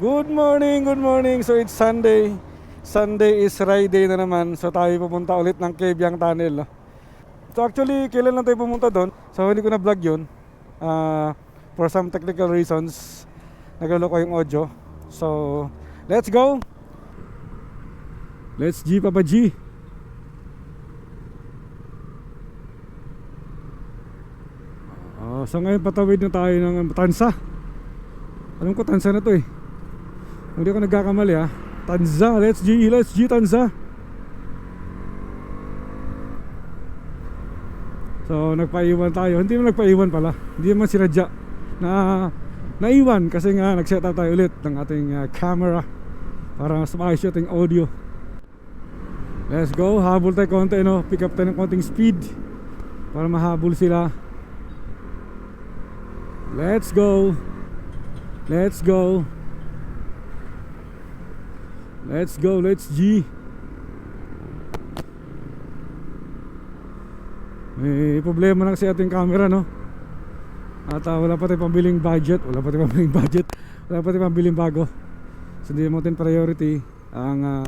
Good morning, good morning. So it's Sunday. Sunday is Friday na naman. So tayo pupunta ulit ng Kebyang Tunnel. So actually, kailan lang tayo pumunta doon? So hindi ko na vlog yun. Ah, for some technical reasons, nagloloko yung audio. So, let's go! Let's G, Papa G! Ah, so ngayon patawid na tayo ng Tansa. Alam ko Tansa na to eh. Kung di ako nagkakamali ha. Tanza, let's G, let's G Tanza. So nagpaiwan tayo. Hindi mo nagpaiwan pala. Hindi naman sinadya na naiwan kasi nga nag-set up tayo ulit ng ating uh, camera para mas maayos yung audio. Let's go. Habol tayo konti no. Pick up tayo ng konting speed para mahabol sila. Let's go. Let's go. Let's go, let's G. May problema na kasi ating camera, no? At ah, wala pa tayong pambiling budget, wala pa tayong pambiling budget, wala pa tayong pambiling bago. So hindi natin priority ang ah,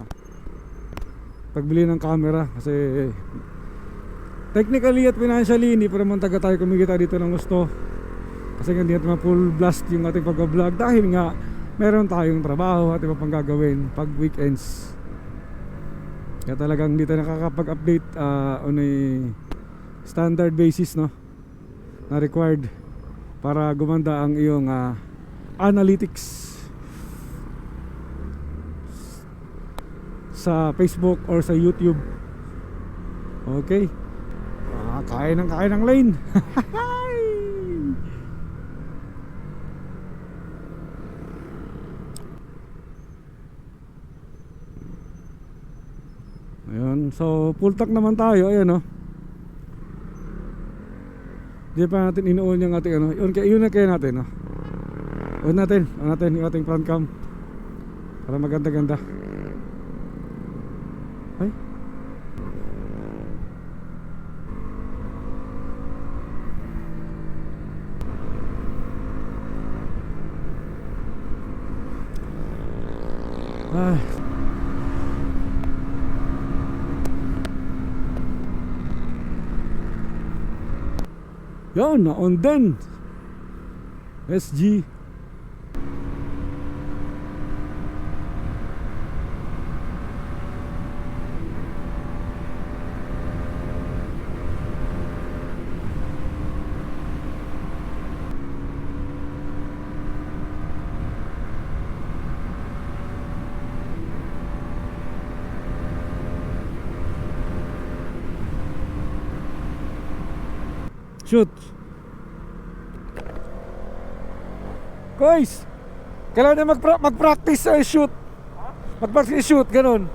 pagbili ng camera kasi technically at financially hindi pa naman taga tayo kumikita dito ng gusto. Kasi hindi natin ma-full blast yung ating pag-vlog dahil nga meron tayong trabaho at iba pang gagawin pag weekends. Kaya talagang tayo nakakapag-update uh, on a standard basis no na required para gumanda ang iyong uh, analytics sa Facebook or sa YouTube. Okay. Ah, kain ng kain ng lane Ayun, so full tank naman tayo, ayan oh. Di pa natin inuun yung ating ano, yun, yun na kaya natin oh. On natin, on natin yung ating front cam. Para maganda-ganda. Ay. Ay, Yan, on din. SG. Shoot. Guys, kailangan na magpra- mag-practice sa shoot. Mag-practice shoot, ganun.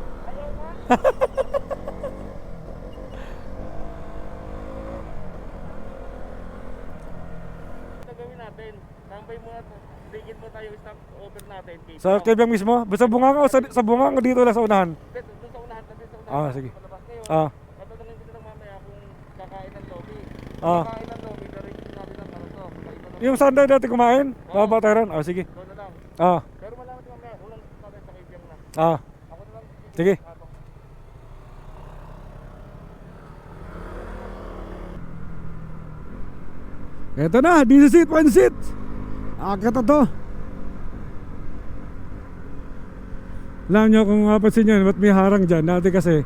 Ito gawin natin. Tambay at digit mo tayo stop over natin. Keep Sa Kebyang mismo? Sa bunga o sa, sa bunga o dito lang sa unahan? Doon sa unahan, doon sa unahan. Ah, sige. Palabas ngayon. Ah, Ito na lang lang mamaya kung kakain ng lobby. Ah. Ang ano to. Ng- yung Sunday dati kumain? Baba tayo ron? Ah, sige. Doon na lang. Ah, Pero malaman natin mamaya, unang natin sa kaibigan na. ah, Ako na lang. sige. Ako. Eto na, this is it, one seat. Akit na to. Alam nyo kung mapapansin nyo, ba't may harang dyan? Dati kasi,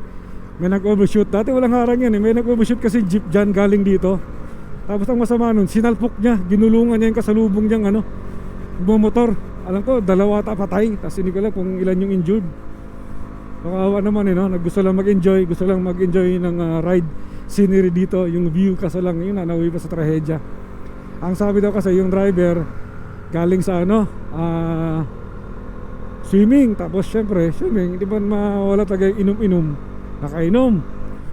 may nag-overshoot. Dati walang harang yan eh. May nag-overshoot kasi jeep dyan galing dito. Tapos ang masama nun, sinalpok niya. Ginulungan niya yung kasalubong niyang ano, bumotor. Alam ko, dalawa ata patay. Tapos hindi ko alam kung ilan yung injured. Nakawa naman eh, no? Gusto lang mag-enjoy. Gusto lang mag-enjoy ng ah, ride scenery dito. Yung view kaso lang, yun na, nauwi pa sa trahedya. Ang sabi daw kasi yung driver, galing sa ano, ah, swimming. Tapos syempre, swimming, di ba mawala talaga inom-inom. Nakainom.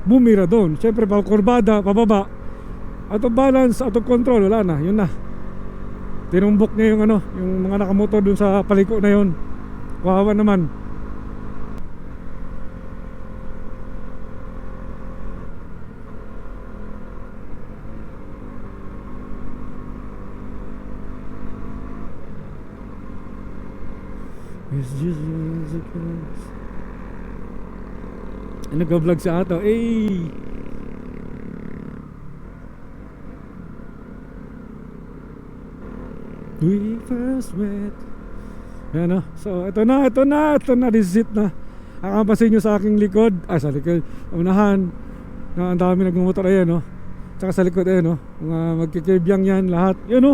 Bumira doon. Syempre, pa kurbada, pababa. Out balance, out control, wala na. Yun na. Tinumbok niya yung ano, yung mga nakamotor dun sa paliko na yun. Kawawa naman. It's just musicals. Nag-vlog sa ato. Eh! We first met. Yan o. So, ito na, ito na, ito na. This is it na. Akampasin nyo sa aking likod. Ah, sa likod. Unahan. Na ang dami nagmumotor. Ayan o. Tsaka sa likod, ayan o. Mga magkikibyang yan, lahat. Yan o.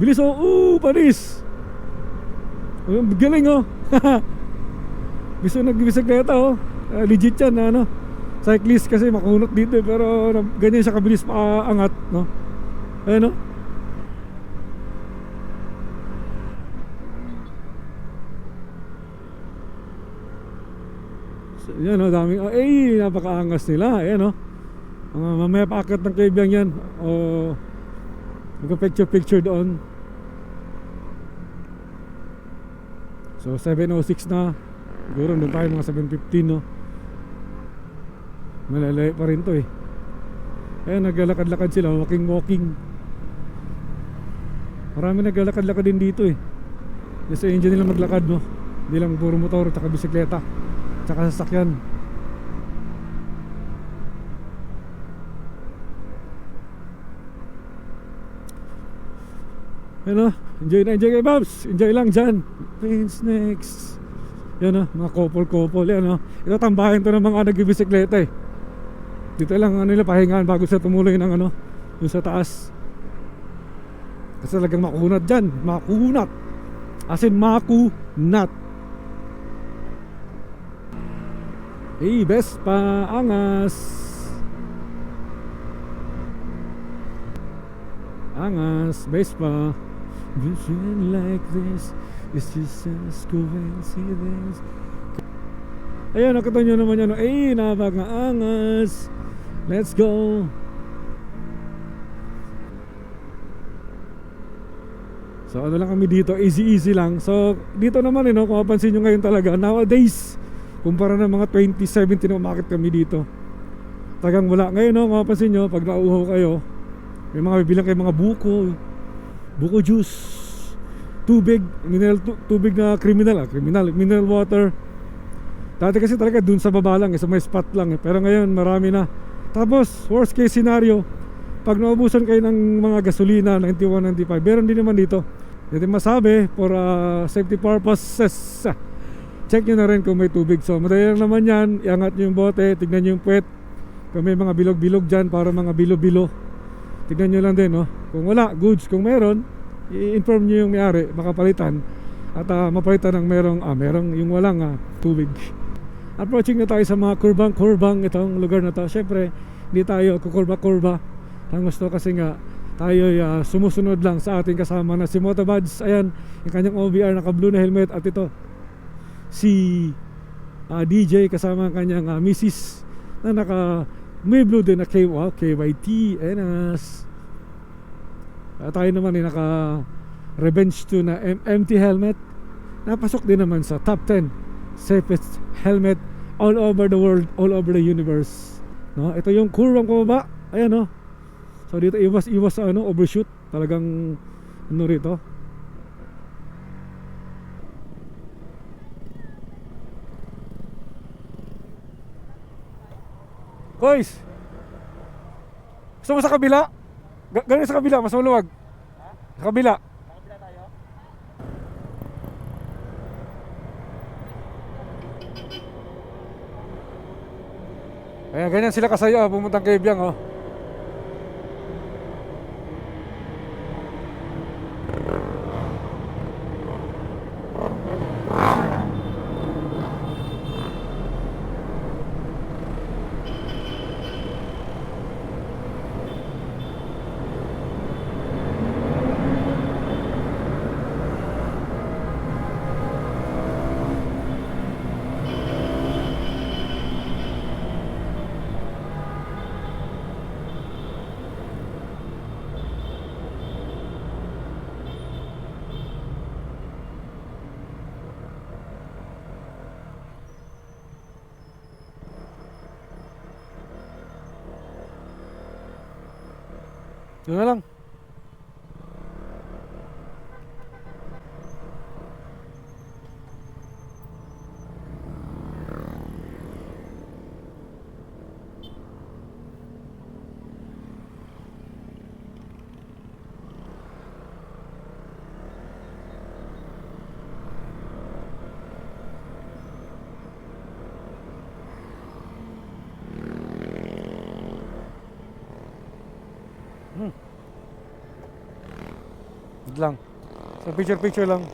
Bilis o. Oo, panis. Oh, galing oh. Gusto nagbisikleta oh. Ah, legit yan na ano. Cyclist kasi makunot dito eh, pero na- ganyan siya kabilis makaangat, no? Ayan oh. So, yan oh, daming, oh, eh, napakaangas nila, ayan oh. Mga mamaya paakit ng kaibiyang yan. O, magka-picture-picture doon. So 706 na Siguro doon tayo mga 715 no Malalayo pa rin to eh. Ayan naglalakad-lakad sila Walking walking Marami naglalakad-lakad din dito eh. Kasi enjoy nila maglakad no? Hindi lang puro motor Tsaka bisikleta Tsaka sasakyan. Ano? Enjoy na enjoy kayo Babs! Enjoy lang dyan! Pins next! Yan o, mga couple-couple Yan o, ito tambahin to ng mga nagbibisikleta eh Dito lang ano nila pahingaan bago sa tumuloy ng ano Yung sa taas. Kasi talagang makunat dyan. Makunat. As in makunat. Hey, best pa angas. Angas, best pa. Vision like this is just a coincidence. Ayan, nakita nyo naman yan Eh, napaka-angas Let's go. So ano lang kami dito, easy easy lang. So dito naman eh, no, kung mapansin nyo ngayon talaga Nowadays, kumpara ng mga 2017 na umakit kami dito. Tagang wala. Ngayon no, kung mapansin nyo, pag nauuhaw kayo May mga bibilang kayo mga buko. Buko juice. Tubig, mineral tu- tubig na criminal ah, criminal, mineral water. Dati kasi talaga dun sa baba lang, eh, sa may spot lang eh. Pero ngayon marami na Tapos, worst case scenario Pag naubusan kayo ng mga gasolina 91, 95 Meron din naman dito. Hindi masabi for uh, safety purposes Check nyo na rin kung may tubig. So madali naman yan Iangat nyo yung bote, tignan nyo yung puwet. Kung may mga bilog-bilog dyan Para mga bilo-bilo Tignan nyo lang din no? Kung wala, goods. Kung meron, i-inform nyo yung may-ari Makapalitan. At ah, mapalitan ng merong ah, Merong yung walang ah, tubig Approaching na tayo sa mga kurbang-kurbang Itong lugar na to. Siyempre, hindi tayo kukurba-kurba. Ang gusto kasi nga tayo uh, sumusunod lang sa ating kasama na si Motobads Ayan, yung kanyang OBR naka blue na helmet. At ito, si ah, DJ kasama ang kanyang ah, misis na naka may blue din na K, wow, KYT NS At tayo naman ay naka Revenge 2 na M- empty helmet. Napasok din naman sa top 10 Safest helmet all over the world All over the universe. No? Ito yung kurwang pababa Ayan no? So dito iwas iwas sa ano overshoot. Talagang ano rito? Boys! Gusto mo sa kabila? Ganun sa kabila, mas maluwag. Sa kabila Ayan, ganyan sila kasaya, pumuntang kay Biang, oh. Yun Hmm. Good lang. So picture picture lang.